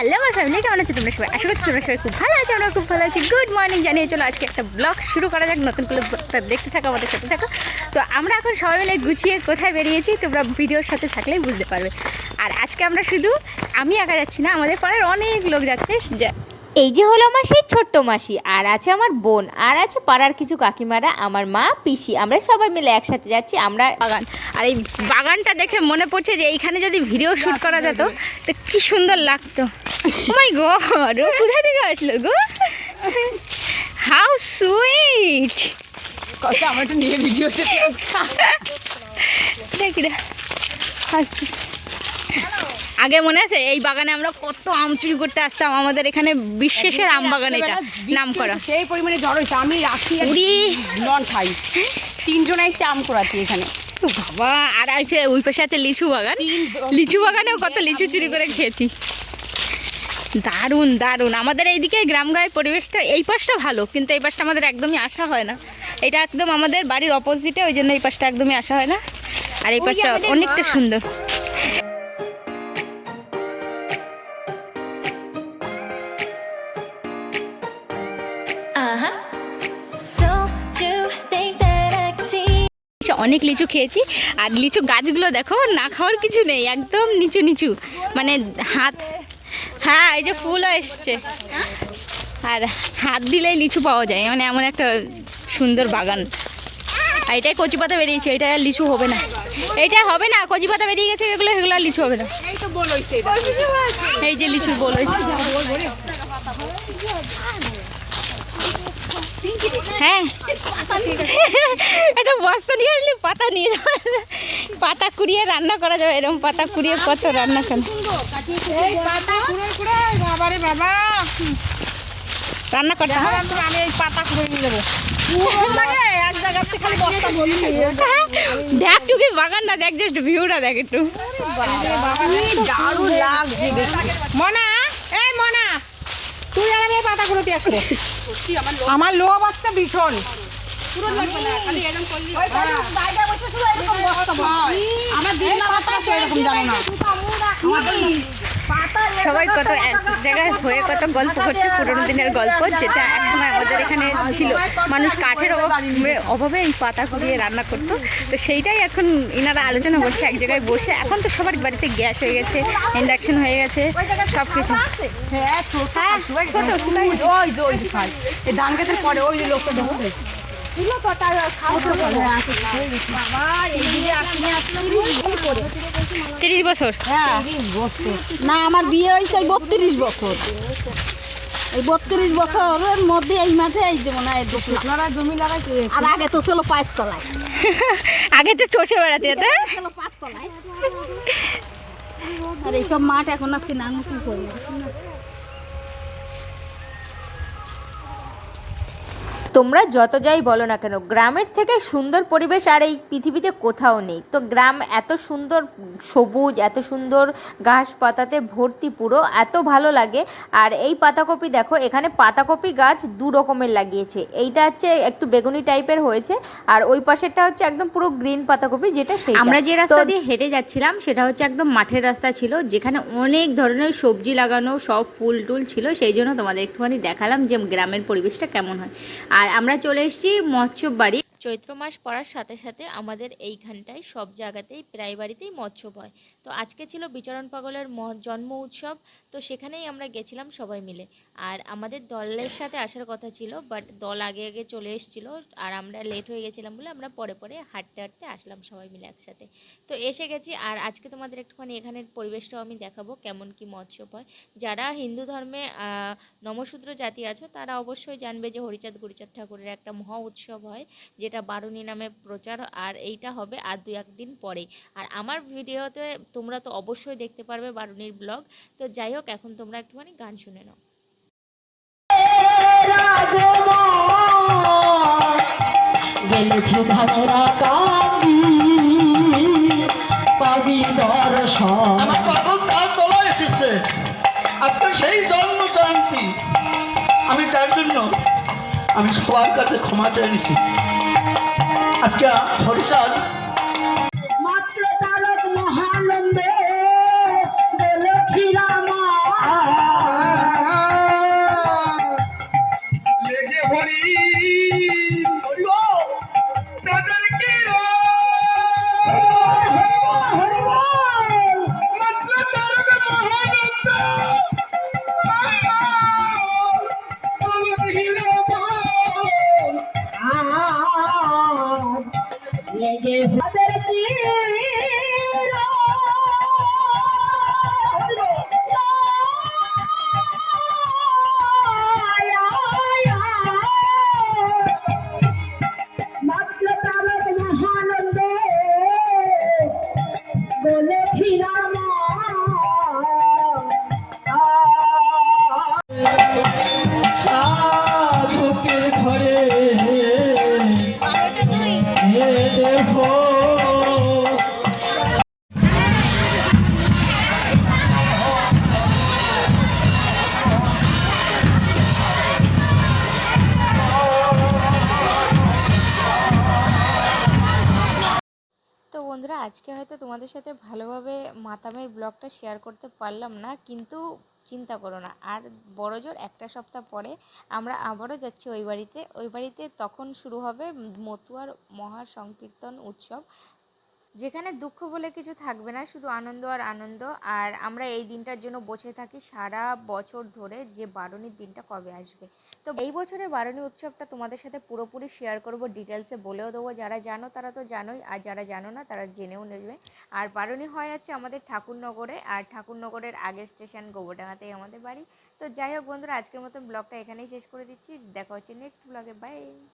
Hello আমার family কেমন আছে তোমরা সবাই? আশা করছি তোমরা সবাই খুব ভালো আছে আমরা খুব ভালো আছি। গুড মর্নিং জানিয়ে চলো আজকে একটা ব্লগ শুরু করা যাক নতুন করে দেখতে থাকো আমাদের সাথে থাকো। তো আমরা এখন সবাই মিলে গুছিয়ে কোথায় বেরিয়েছি তোমরা ভিডিওর সাথে থাকলেই বুঝতে পারবে। আর আজকে আমরা শুধু আমি একা যাচ্ছি না আমাদের পাড়ার অনেক লোক যাচ্ছে এই যে হলো আমার সেই ছোট্ট মাসি আর আছে আমার বোন আর আছে পাড়ার কিছু কাকিমারা আমার মা পিসি আমরা সবাই মিলে একসাথে যাচ্ছি আমরা বাগান। আর এই বাগানটা দেখে মনে পড়ছে যে এইখানে যদি ভিডিও শুট করা যেত তো কি সুন্দর লাগতো। মাই গড ও কোথা থেকে আসলো গো? হাউ সুইট কত আমার একটু নিয়ে ভিডিওতে দেখি রে হাসতে। আগে মনে আছে এই বাগানে আমরা কত আম চুরি করতে আসতাম। আমাদের এখানে বিশ্বেষের আম বাগান এটা। নাম করা। সেই পরিমাণে জ্বর হয়েছে। আমি রাখি নন খাই। তিনজন আসছে আম করাচ্ছি এখানে। বাবা আর আছে ওই পাশে আছে লিচু বাগান। লিচু বাগানেও কত লিচু চুরি করে খেয়েছি। দারুণ দারুণ। আমাদের এইদিকে গ্রাম গায়ের পরিবেশটা এই পাশটা ভালো কিন্তু এই পাশটা আমাদের একদমই আসা হয় না। এটা একদম আমাদের বাড়ির অপোজিটে ওই জন্য এই পাশটা একদমই আসা হয় না। আর এই পাশটা অনেকটা সুন্দর? অনেক লিচু খেয়েছি আর লিচু গাছগুলো দেখো না খাওয়ার কিছু নেই একদম নিচু নিচু। মানে হাত হ্যাঁ এই যে ফুলও এসছে। আর হাত দিলেই লিচু পাওয়া যায় মানে এমন একটা সুন্দর বাগান। আর এটাই কচি পাতা বেরিয়েছে, এটা আর লিচু হবে না। এটা হবে না, কচি পাতা বেরিয়ে গেছে, এগুলো এগুলো আর লিচু হবে না। এই যে লিচুর বল হ্যাঁ। এটা বস্তা নিয়ে আসলে পাতা নিয়ে যাবে। পাতা কুড়িয়ে রান্না করা যাবে এরকম পাতা কুড়িয়ে কত রান্না করে এই পাতা কুড়ে কুড়ে বাবা। রান্না করতে আমি- এই পাতা কুড়ে নিয়ে যাব। এক জায়গাতে খালি বস্তা বলি দেখ টুকি বাগান না দেখ জাস্ট ভিউটা দেখ একটু। মনা মনা তুই আর আমি এই পাতা কুড়োতে আসব। আমার লো বাচ্চা ভীষণ। আমার দিন পাতা আছে এরকম জানো না। সবাই কত এক জায়গায় হয়ে কত গল্প করছে পুরোনো দিনের গল্প যেটা একসময় এখানে ছিল। মানুষ কাঠের অভাবে অভাবে এই পাতা কুড়িয়ে রান্না করতো। তো সেইটাই এখন ইনারা আলোচনা করছে এক জায়গায় বসে। এখন তো সবার বাড়িতে গ্যাস হয়ে গেছে ইন্ডাকশন হয়ে গেছে সব কিছু হ্যাঁ ধান পরে ওই লোকটা দেখো তিরিশ বছর না আমার বিয়ে হয়েছে বত্রিশ বছর। এই বত্রিশ বছরের মধ্যে এই মাঠে এই যে মনে হয় জমি লড়াই আর আগে তো ছিল পাঁচ তলায়। আগে তো চষে বেড়াতে যেতে? পাঁচ তলায়। আর এইসব মাঠ এখন আছে না আমি কি করব? তোমরা যত যাই বলো না কেন গ্রামের থেকে সুন্দর পরিবেশ আর এই পৃথিবীতে কোথাও নেই। তো গ্রাম এত সুন্দর সবুজ এত সুন্দর ঘাস পাতাতে ভর্তি পুরো এত ভালো লাগে। আর এই পাতাকপি দেখো এখানে পাতাকপি গাছ দু রকমের লাগিয়েছে। এইটা হচ্ছে একটু বেগুনি টাইপের হয়েছে আর ওই পাশেরটা হচ্ছে একদম পুরো গ্রিন পাতাকপি যেটা সেই আমরা যে রাস্তা দিয়ে হেঁটে যাচ্ছিলাম সেটা হচ্ছে একদম মাঠের রাস্তা ছিল যেখানে অনেক ধরনের সবজি লাগানো সব ফুল টুল ছিল সেই জন্য তোমাদের একটুখানি দেখালাম যে গ্রামের পরিবেশটা কেমন হয়। আর আমরা চলে এসেছি মৎস্য বাড়ি চৈত্র মাস পড়ার সাথে সাথে আমাদের এইখানটায় সব জায়গাতেই প্রায় বাড়িতেই মৎস্য হয় তো আজকে ছিল বিচরণ পাগলের জন্ম উৎসব, তো সেখানেই আমরা গেছিলাম সবাই মিলে। আর আমাদের দলের সাথে আসার কথা ছিল বাট দল আগে আগে চলে এসেছিল, আর আমরা লেট হয়ে গেছিলাম বলে আমরা পরে পরে হাঁটতে হাঁটতে আসলাম সবাই মিলে একসাথে। তো এসে গেছি, আর আজকে তোমাদের একটুখানি এখানের পরিবেশটাও আমি দেখাবো, কেমন কি মৎস্য হয় যারা হিন্দু ধর্মে নমশূদ্র জাতি আছো, তারা অবশ্যই জানবে যে হরিচাঁদ গুরিচাঁদ ঠাকুরের একটা মহা উৎসব হয় যেটা বারুণী নামে প্রচার, আর এইটা হবে আর দু একদিন পরে আর আমার ভিডিওতে তোমরা তো অবশ্যই দেখতে পারবে বারুণীর ব্লগ। তো যাই হোক, এখন তোমরা একটুখানি গান শুনে নাও। সেই আমি তার জন্য আমি সবার কাছে ক্ষমা চাইছি আজকে হরিষাদ ninguém. Fazer aqui, আজকে হয়তো তোমাদের সাথে ভালোভাবে মাতামের ব্লগটা শেয়ার করতে পারলাম না, কিন্তু চিন্তা করো না। আর বড় জোর একটা সপ্তাহ পরে আমরা আবারও যাচ্ছি ওই বাড়িতে। ওই বাড়িতে তখন শুরু হবে মতুয়ার মহা সংকীর্তন উৎসব। যেখানে দুঃখ বলে কিছু থাকবে না, শুধু আনন্দ আর আনন্দ। আর আমরা এই দিনটার জন্য বসে থাকি সারা বছর ধরে যে বারণীর দিনটা কবে আসবে। তো এই বছরে বারণী উৎসবটা তোমাদের সাথে পুরোপুরি শেয়ার করব ডিটেলসে বলেও দেবো। যারা জানো তারা তো জানোই, আর যারা জানো না তারা জেনেও নেবে। আর বারণী হয় আছে আমাদের ঠাকুরনগরে, আর ঠাকুরনগরের আগের স্টেশন গোবরডাঙ্গাতেই আমাদের বাড়ি। তো যাই হোক বন্ধুরা, আজকের মতন ব্লগটা এখানেই শেষ করে দিচ্ছি। দেখা হচ্ছে নেক্সট ব্লগে বাই